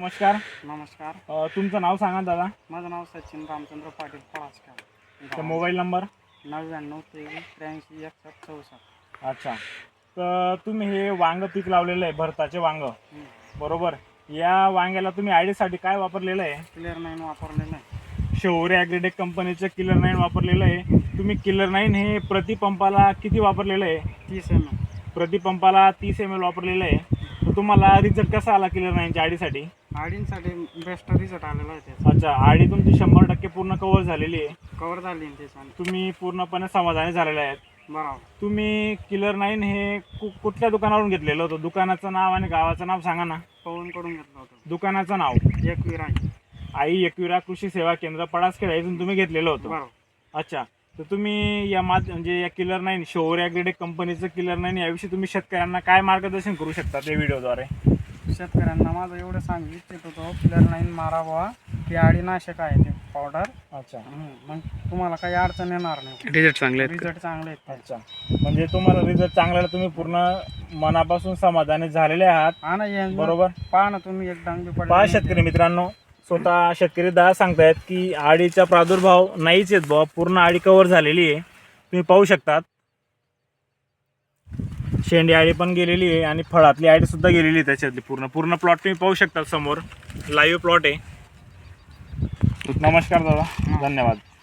नमस्कार. नमस्कार. अ, तुमचं नाव सांगा दादा. माझं नाव सचिन रामचंद्र पाटील तर पळासकर मोबाईल नंबर? नव्याण्णव तेवीस त्र्याऐंशी एकसष्ट चौसष्ट. अच्छा. तर तुम्ही हे वांग पीक लावलेलं आहे भरताचे वांग. बरोबर. या वांग्याला तुम्ही आयडीसाठी काय वापरलेलं आहे? क्लिअर नाईन वापरलेलं आहे. शौर्य ॲग्रेटेक कंपनीचं किलर नाईन वापरलेलं आहे. तुम्ही किलर नाईन हे प्रति पंपाला किती वापरलेलं आहे? तीस एम प्रति पंपाला तीस एम एल वापरलेलं आहे. तर तुम्हाला रिझल्ट कसा आला किलर नाईनच्या आडीसाठी आडींसाठी बेस्ट रिझल्ट आलेला आहे त्याचा. अच्छा आडी तुमची शंभर टक्के पूर्ण कव्हर झालेली आहे. कवर झाली ना त्याच्याने तुम्ही पूर्णपणे समाधानी झालेले आहेत. बरोबर. तुम्ही किलर नाईन हे कु- कुठल्या दुकानावरून घेतलेलं होतं? दुकानाचं नाव आणि गावाचं नाव सांगा ना. पवनकडून घेतलं होतं. दुकानाचं नाव. एक विराय आई एकविरा कृषी सेवा केंद्र पडासखेडा इथून तुम्ही घेतलेलं होतं. बरोबर. अच्छा तर तुम्ही या माध म्हणजे या किलर नाईन शौर्य ॲग्रेडेक कंपनीचं किलर नाईन याविषयी तुम्ही शेतकऱ्यांना काय मार्गदर्शन करू शकता त्या व्हिडिओद्वारे शेतकऱ्यांना माझं एवढं सांगू इच्छित होतो क्लिअर नाईन मारा बुवा ते आडीनाशक आहे ते पावडर अच्छा. मग तुम्हाला काही अडचण येणार नाही. रिझल्ट चांगले आहेत रिझल्ट चांगले आहेत. अच्छा. म्हणजे तुम्हाला रिझल्ट चांगला आला, तुम्ही पूर्ण मनापासून समाधानी झालेले आहात. हा ना हे बरोबर? पहा ना तुम्ही एक डांगी पहा शेतकरी मित्रांनो स्वतः शेतकरी दहा सांगतायत की आडीचा प्रादुर्भाव नाहीच येत बाबा. पूर्ण आडी कव्हर झालेली आहे. तुम्ही पाहू शकतात. शेंडी आडी पण गेलेली आहे आणि फळातली आडी सुद्धा गेलेली आहे त्याच्यातली. पूर्ण पूर्ण प्लॉट तुम्ही पाहू शकता समोर. लाईव्ह प्लॉट आहे. नमस्कार दादा. धन्यवाद.